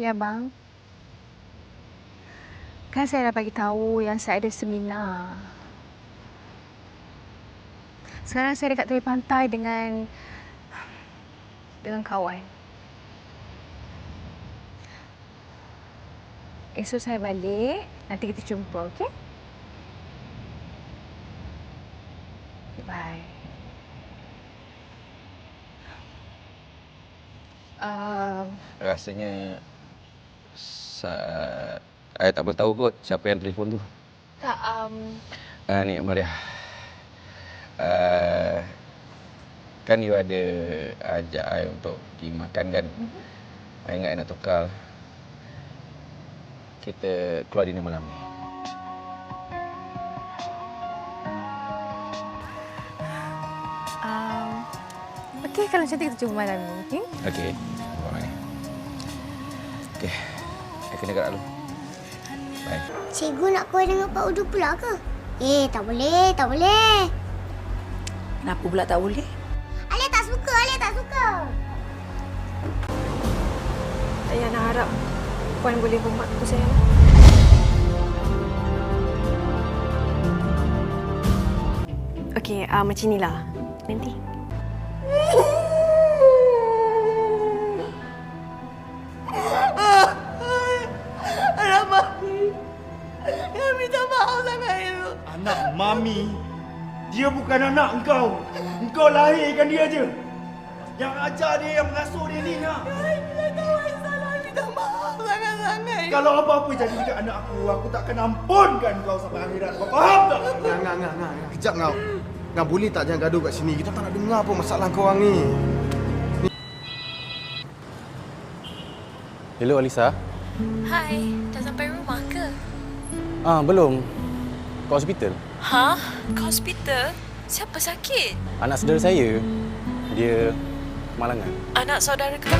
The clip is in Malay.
Ya, bang. Kan saya dah bagi tahu yang saya ada seminar. Sekarang saya dekat tepi pantai dengan dengan kawan. Esok saya balik, nanti kita jumpa, okey? Bye. Uh, Rasanya sa saya tak beritahu kot siapa yang telefon tu. tak, um, Ah ni Maria. Uh, kan you ada ajak saya untuk pergi makan kan. Saya ingat I nak tukar. Kita keluar dinner malam ni. um, okey kalau macam tu kita jumpa malam ni, okey? Okey. Okey. Saya kena gerak dulu. Bye. Cikgu nak kau dengan Pak Udu pula ke? Eh, tak boleh, tak boleh. Kenapa pula tak boleh? Alia tak suka, Alia tak suka. Saya nak harap Puan boleh hormat aku sayang. Okey, uh, macam inilah. Nanti. Anak mami, dia bukan anak engkau. Engkau lahirkan dia je. Yang ajar dia, yang mengasuh dia ni nak. Kalau apa-apa jadi dekat anak aku, aku takkan ampunkan kau sampai akhirat. Kau faham tak? Ngah, ngah, ngah, ngah. Kejap ngau. Ngah boleh tak jangan gaduh kat sini. Kita tak nak dengar apa masalah kau orang ni. Hello Alisa. Hai, dah sampai rumah ke? Ah, belum. Kau hospital. Ha? Kau hospital? Siapa sakit? Anak saudara saya, dia kemalangan. Anak saudara kau?